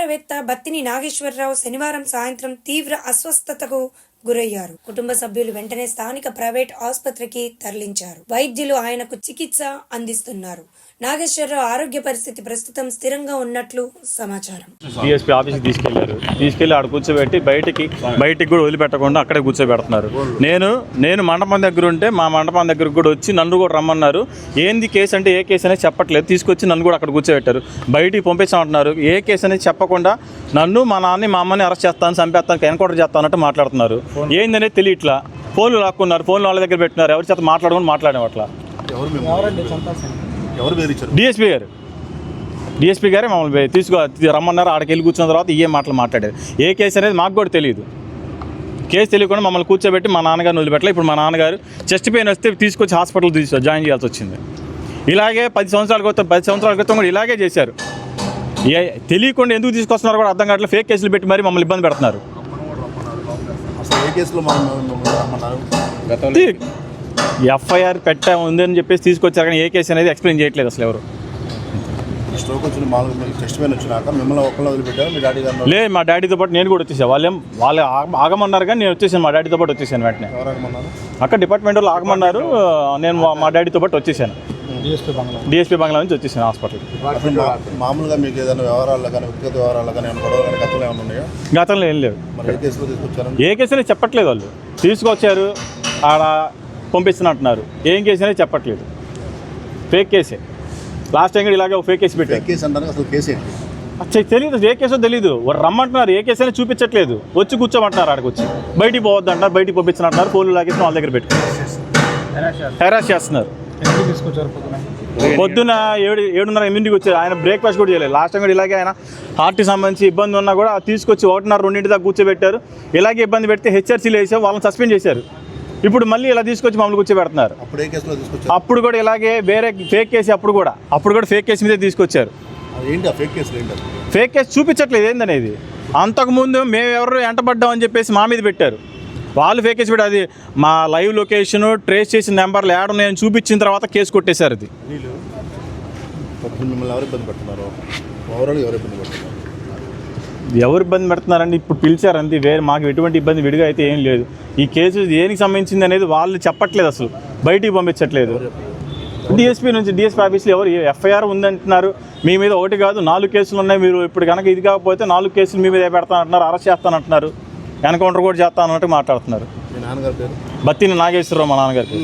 వ్యాపారవేత్త బత్తిని నాగేశ్వరరావు శనివారం సాయంత్రం తీవ్ర అస్వస్థతకు గురయ్యారు. కుటుంబ సభ్యులు వెంటనే స్థానిక ప్రైవేట్ ఆసుపత్రికి తరలించారు. వైద్యులు ఆయనకు చికిత్స అందిస్తున్నారు. నాగేశ్వరరావు ఆరోగ్య పరిస్థితి ప్రస్తుతం స్థిరంగా ఉన్నట్లు సమాచారం. డిఎస్పీ ఆఫీస్కి తీసుకెళ్ళారు. తీసుకెళ్ళి ఆడ కూర్చోబెట్టి బయటికి బయటికి కూడా వదిలిపెట్టకుండా అక్కడే కూర్చోబెడుతున్నారు. నేను నేను మండపం దగ్గర ఉంటే మా మండపం దగ్గరకు కూడా వచ్చి నన్ను కూడా రమ్మన్నారు. ఏంది కేసు అంటే ఏ కేసు అనేది చెప్పట్లేదు. తీసుకొచ్చి నన్ను కూడా అక్కడ కూర్చోబెట్టారు. బయటికి పంపించామంటున్నారు. ఏ కేసు అనేది చెప్పకుండా నన్ను మా నాన్నని మా అమ్మని అరెస్ట్ చేస్తాను చంపేస్తాను ఎన్కౌంటర్ చేస్తాను అన్నట్టు మాట్లాడుతున్నారు. ఏందనేది తెలియట్లా? ఫోన్లు లాక్కున్నారు ఫోన్లు వాళ్ళ దగ్గర పెట్టినారు ఎవరి చేత మాట్లాడుకొని మాట్లాడేం అట్లా. డిఎస్పీ గారు. డిఎస్పీ గారే మమ్మల్ని తీసుకో రమ్మన్నారు ఆడికి వెళ్ళి కూర్చున్న తర్వాత ఏ మాటలు మాట్లాడేది ఏ కేసు అనేది మాకు కూడా తెలియదు. కేసు తెలియకుండా మమ్మల్ని కూర్చోబెట్టి మా నాన్నగారిని వదిలిపెట్టలే. ఇప్పుడు మా నాన్నగారు చెస్ట్ పెయిన్ వస్తే తీసుకొచ్చి హాస్పిటల్ తీసు జాయిన్ చేయాల్సి వచ్చింది. ఇలాగే పది సంవత్సరాల క్రితం పది సంవత్సరాల క్రితం కూడా ఇలాగే చేశారు. ఏ తెలియకుండా ఎందుకు తీసుకొస్తున్నారు కూడా అర్థం కావట్లేదు. ఫేక్ కేసులు పెట్టి మరి మమ్మల్ని ఇబ్బంది పెడుతున్నారు. ఎఫ్ఐఆర్ పెట్టా ఉందని చెప్పేసి తీసుకొచ్చారు కానీ ఏ కేసు అనేది ఎక్స్ప్లెయిన్ చేయట్లేదు అసలు ఎవరు. స్ట్రోక్ వచ్చిన టెస్ట్ పెయిన్ వచ్చినాక మిమ్మల్ని ఒక్కళ్ళు వదిలిపెట్టారు మీ డాడీ గారు లేదు మా డాడీతో పాటు నేను కూడా వచ్చేసాను వాళ్ళేం వాళ్ళు ఆగ- ఆగమన్నారు కానీ నేను వచ్చేసాను మా డాడీతో పాటు వచ్చేసాను వెంటనే. అక్కడ డిపార్ట్మెంట్ వాళ్ళు ఆగమన్నారు నేను మా- మా డాడీతో పాటు వచ్చేసాను. డిఎస్పీ బంగ్లా నుంచి వచ్చేసాను మా- మామూలుగా మీకు ఏదైనా వ్యవహారాల్లో కానీ వ్యక్తిగత వ్యవహారాల్లో కానీ ఏమైనా గొడవ కానీ గతంలో ఏమైనా ఉన్నాయా? గతంలో ఏం లేవు. మరి ఏ కేసులో తీసుకొచ్చారని? ఏ కేసు అనేది చెప్పట్లేదు వాళ్ళు. తీసుకొచ్చారు ఆడ పంపిస్తున్నా అంటున్నారు ఏం కేసు అనేది చెప్పట్లేదు ఫేక్ కేసే లాస్ట్ టైం కూడా ఇలాగే ఒక ఫేక్ కేసు పెట్టారు. ఫేక్ కేసు అంటారు అసలు కేసు అచ్చా తెలియదు ఏ కేసో తెలియదు వాడు రమ్మంటున్నారు ఏ కేసు అనేది చూపించట్లేదు. వచ్చి కూర్చోమంటున్నారు ఆడికి వచ్చి బయటికి పోవద్దు అంటారు బయటికి పంపించినట్టున్నారు ఫోన్లు లాగేసి వాళ్ళ దగ్గర పెట్టుకున్నారు హెరాస్ చేస్తున్నారు. పొద్దున? ఏడు ఏడున్నర ఎనిమిదికి వచ్చారు. ఆయన బ్రేక్ఫాస్ట్ కూడా చేయలేదు. లాస్ట్ టైం కూడా ఇలాగే ఆయన హార్ట్కి సంబంధించి ఇబ్బంది ఉన్నా కూడా తీసుకొచ్చి ఒకటిన్నర రెండింటి దాకా కూర్చోబెట్టారు. ఇలాగే ఇబ్బంది పెడితే హెచ్ఆర్సీలు వేసారు. వాళ్ళని సస్పెండ్ చేశారు. ఇప్పుడు మళ్ళీ ఇలా తీసుకొచ్చి మమ్మల్ని కూర్చోబెడుతున్నారు. అప్పుడు ఏ కేసులో తీసుకొచ్చారు? అప్పుడు కూడా ఇలాగే వేరే ఫేక్ కేసు అప్పుడు కూడా. అప్పుడు కూడా ఫేక్ కేసు మీదే తీసుకొచ్చారు. ఫేక్ కేసు చూపించట్లేదు. ఏందనేది? అంతకుముందు మేము ఎవరు ఎంటబడ్డాం అని చెప్పేసి మా మీద పెట్టారు. వాళ్ళు ఫేక్ పెట్టి అది మా లైవ్ లొకేషన్ ట్రేస్ చేసిన నెంబర్లు యాడ్ ఉన్నాయని చూపించిన తర్వాత కేసు కొట్టేశారు అది. మిమ్మల్ని ఎవరు ఇబ్బంది పెడుతున్నారు? ఓవరాల్ ఎవరు ఇబ్బంది పెడుతున్నారు? ఎవరు ఇబ్బంది పెడుతున్నారండి? ఇప్పుడు పిలిచారు అంతే. వేరే మాకు ఎటువంటి ఇబ్బంది విడిగా అయితే ఏం లేదు. ఈ కేసు దేనికి సంబంధించింది అనేది వాళ్ళు చెప్పట్లేదు అసలు. బయటికి పంపించట్లేదు. డిఎస్పీ నుంచి డిఎస్పీ ఆఫీస్లో ఎవరు? ఎఫ్ఐఆర్ ఉందంటున్నారు. మీ మీద ఒకటి కాదు నాలుగు కేసులు ఉన్నాయి. మీరు ఇప్పుడు కనుక ఇది కాకపోతే నాలుగు కేసులు మీ మీద పెడతానంటున్నారు అరెస్ట్ చేస్తానంటున్నారు. ఎన్కౌంటర్ కూడా చేస్తాను అన్నట్టు మాట్లాడుతున్నారు. మీ నాన్నగారి పేరు? బత్తిని నాగేశ్వరరావు మా నాన్నగారికి